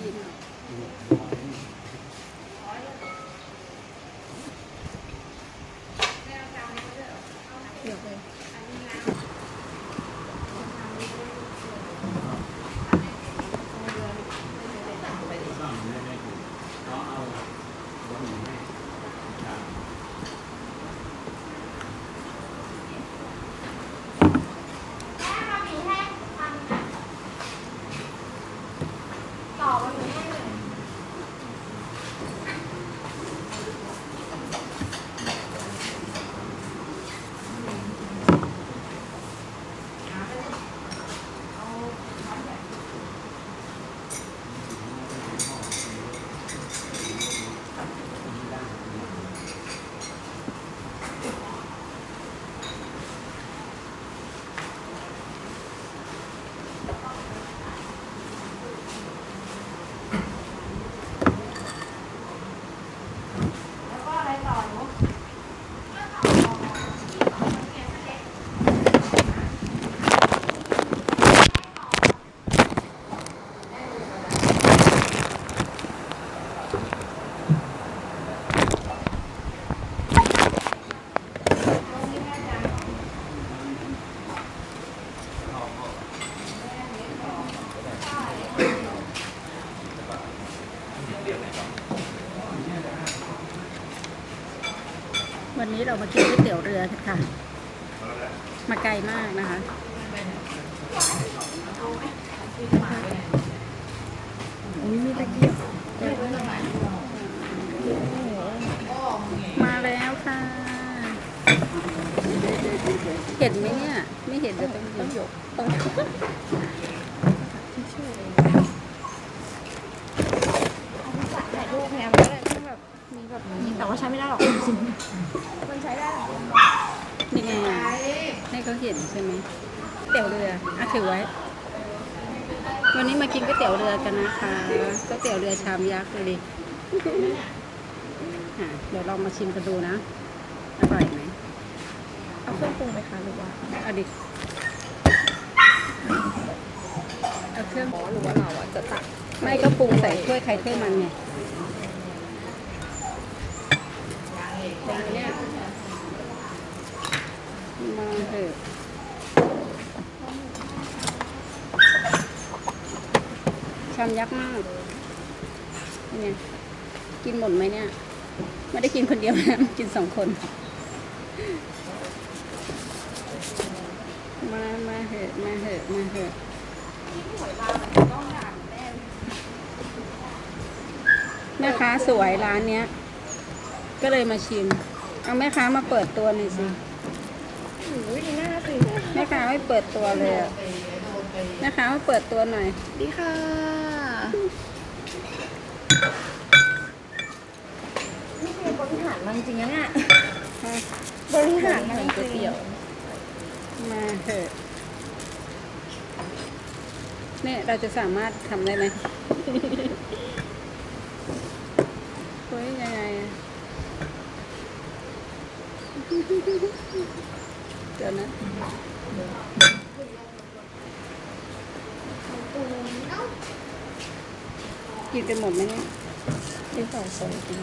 うん เรามากินก๋วยเตี๋ยวเรือค่ะ มาไกลมากนะคะอุ้ยมีตะเกียบมาแล้วค่ะ เห็นไหมเนี่ย ไม่เห็นเดี๋ยวต้องต้องยกต้องยก ถ่ายรูปแพมก็เลยต้องแบบมีแบบนี้แต่ว่าใช้ ไม่ได้หรอกจริงมันใช้ได้หรอนี่ไงให้เขาเห็นใช่ไหมก๋วยเตี๋ยวเรืออะถือไว้ วันนี้มากินก๋วยเตี๋ยวเรือกันนะคะก๋วยเตี๋ยวเรือชามยักษ์เลยดิอะเดี๋ยวลองมาชิมกันดูนะ อร่อยไหมเอาเครื่องปรุงไหมคะหรือว่าเอาดิเอาเครื่องอ๋อหรือว่าเราอะจะตักไม่ก็ปรุงใส่ถ้วยใครถ้วยมันไงแต่อัน เนี่ยมาเถอะชามยักษ์มากนี่ไงกินหมดไหมเนี่ย ไม่ได้กินคนเดียวนะ กินสองคน มามาเหอะมาเหอะมาเหอะแม่ค้าสวยร้านเนี้ย ก็เลยมาชิม เอาแม่ค้ามาเปิดตัวหน่อยสิอุ้ยดีหน้าสิแม่ค้าไม่เปิดตัวเลยอะแม่ค้ามาเปิดตัวหน่อย ดีค่ะ นี่คือบริหารมาจริงๆนะเนี่ยบริหารมาจริงๆมาเถอะเนี่ยเราจะสามารถทำได้ไหมเฮ้ยยังไงอะ เดี๋ยวนะกินกันหมดไหมเนี่ยที่สองคนกิน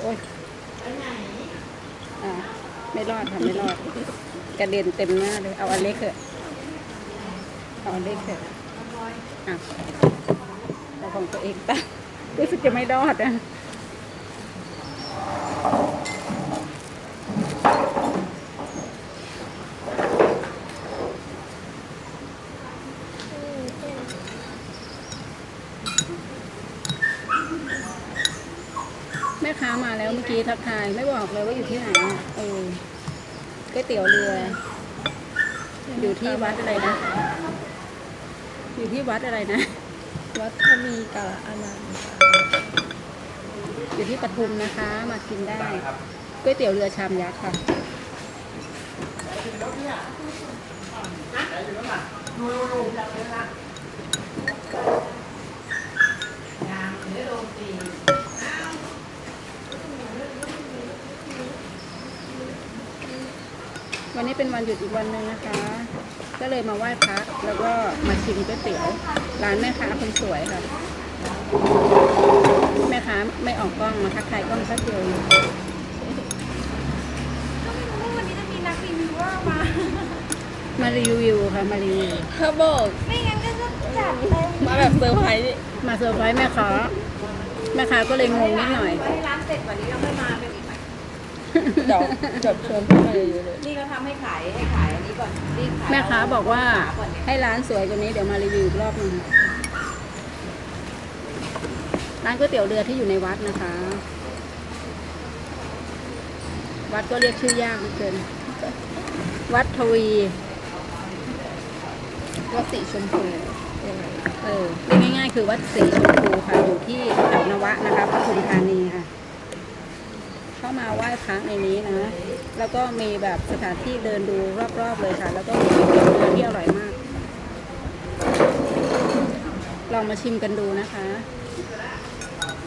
โอ้ยอ่าไม่รอดค่ะไม่รอด กระเด็นเต็มหน้าเลย เอาอันเล็กเถอะเอาอันเล็กเถอะ อะเอาของตัวเองตั้งรู้สึกจะไม่รอดอะแม่ค้ามาแล้วเมื่อกี้ทักทายไม่บอกเลยว่าอยู่ที่ไหนอะเออก๋วยเตี๋ยวเรือ อยู่ที่วัดอะไรนะ อยู่ที่วัดอะไรนะ วัดทวีกาลอนันต์ค่ะอยู่ที่ปทุมนะคะ มากินได้ก๋วยเตี๋ยวเรือชามยักษ์ค่ะ วันนี้เป็นวันหยุดอีกวันหนึ่งนะคะ ก็เลยมาไหว้พระแล้วก็มาชิมก๋วยเตี๋ยวร้านแม่ค้าคนสวยค่ะ แม่ค้าไม่ออกกล้องมาทักทายกล้องสักเดียวเองก็ไม่รู้ว่าวันนี้จะมีนักรีวิวว่ามามารีวิวค่ะมารีวิวเขาบอกไม่งั้นก็จะจัดเลยมาแบบเซอร์ไพรส์มาเซอร์ไพรส์แม่ค้าแม่ค้าก็เลยงงนิดหน่อยให้ร้านเสร็จวันนี้ยังไม่มาเป็ นอีกไหมเดี๋ยวจดเชิญเข้ามาเยอะๆเลยนี่ก็ทำให้ขายให้ขายอันนี้ก่อนรีบขายแม่ค้าบอกว่าก่อนเนี่ยให้ร้านสวยกว่านี้เดี๋ยวมารีวิวอีกรอบหนึงค่ะร้านก๋วยเตี๋ยวเรือที่อยู่ในวัดนะคะ วัดก็เรียกชื่อยากเหลือเกิน วัดทวีว่าสีชมพูยังไงเออเรียกง่ายๆ คือวัดศรีชมพูค่ะอยู่ที่แถวนวะนะคะปทุมธานีค่ะ เข้ามาไหว้พระในนี้นะ แล้วก็มีแบบสถานที่เดินดูรอบๆเลยค่ะ แล้วก็มีเตี๋ยวเรือที่อร่อยมาก ลองมาชิมกันดูนะคะ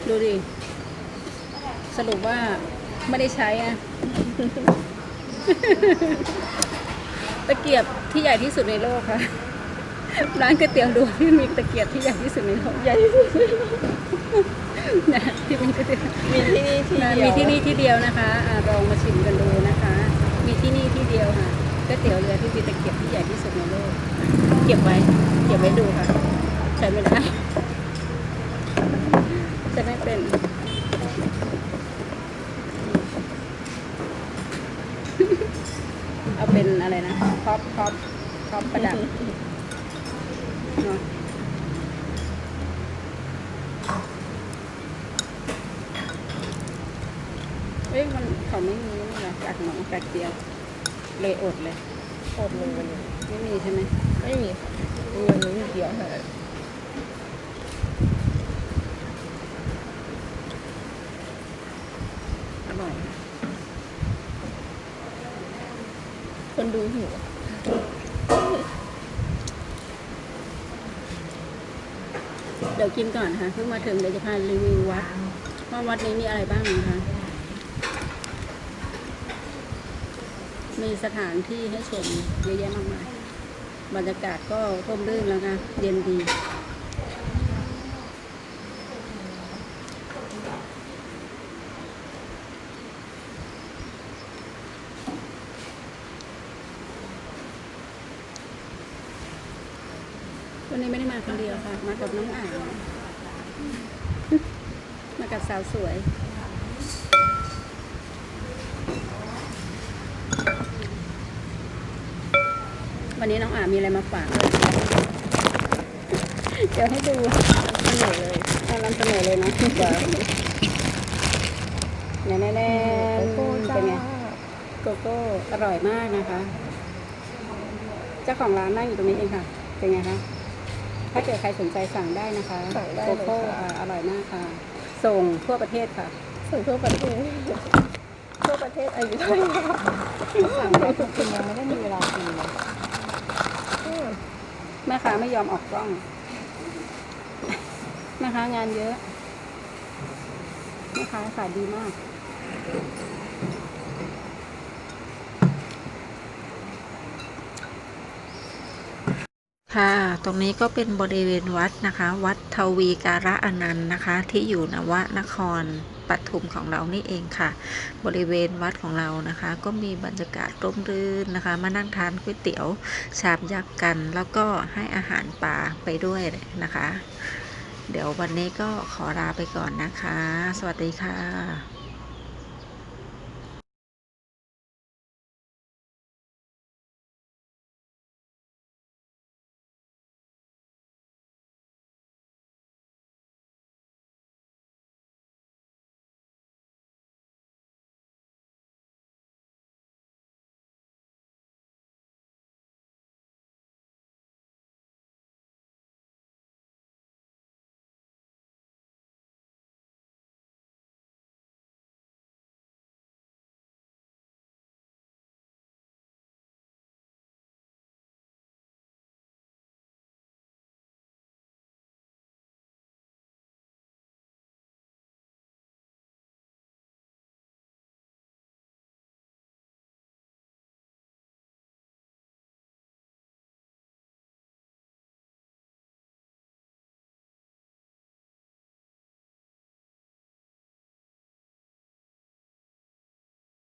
ดูดิ สรุปว่าไม่ได้ใช้อะตะเกียบที่ใหญ่ที่สุดในโลกค่ะ ร้านก๋วยเตี๋ยวดูที่มีตะเกียบที่ใหญ่ที่สุดในโลกใหญ่ที่สุด นะที่มีก๋วยเตี๋ยวมีที่นี่ที่เดียวมีที่นี่ที่เดียวนะคะอลองมาชิมกันดูนะคะ มีที่นี่ที่เดียวค่ะก๋วยเตี๋ยวเรือที่มีตะเกียบที่ใหญ่ที่สุดในโลก เก็บไว้ เก็บไว้ดูค่ะ ใช้ไม่ได้ใช้ไม่เป็นเอาเป็นอะไรนะครอบครอบครอบประดับเนาะ เอ้ยมันเขาไม่มีนี่หรอกกากหมูกากเจียว เลยอดเลยโคตรเลยวันนี้ไม่มีใช่ไหมไม่มีค่ะมีวันนี้มีเดียวเท่านั้นอร่อย คนดูหิวเดี๋ยวกินก่อนค่ะเพิ่งมาถึงเดี๋ยวจะพารีวิววัดว่าวัดนี้มีอะไรบ้างนะคะ มีสถานที่ให้ชมเยอะแยะมากมายบรรยากาศก็ร่มรื่นแล้วนะเย็นดีวันนี้ไม่ได้มาคนเดียวค่ะ มากับน้องอ่างมากับสาวสวย วันนี้น้องอ่ามีอะไรมาฝากด้วยเดี๋ยวให้ดูเสนอเลยเอานำเสนอเลยเนาะเดี๋ยวแน่แน่แน่โกโก้จ้าเป็นไงโกโก้อร่อยมากนะคะ เจ้าของร้านนั่งอยู่ตรงนี้เองค่ะ เป็นไงคะถ้าเกิดใครสนใจสั่งได้นะคะสั่งได้โกเลยโก้ค่ะอ่าอร่อยมากค่ะ ส่งทั่วประเทศค่ะ ส่งทั่วประเทศทั่วประเทศอายุเท่าไหร่สั่งแต่จริงๆยังไม่ได้มีเวลากินเลยอืม แม่ค้าไม่ยอมออกกล้อง แม่ค้างานเยอะ แม่ค้าขายดีมาก ค่ะ ตรงนี้ก็เป็นบริเวณวัดนะคะ วัดทวีการะอนันต์นะคะ ที่อยู่นวนครปทุมของเรานี่เองค่ะ บริเวณวัดของเรานะคะ ก็มีบรรยากาศร่มรื่นนะคะ มานั่งทานก๋วยเตี๋ยวชามยักษ์กัน แล้วก็ให้อาหารปลาไปด้วยนะคะ เดี๋ยววันนี้ก็ขอลาไปก่อนนะคะ สวัสดีค่ะ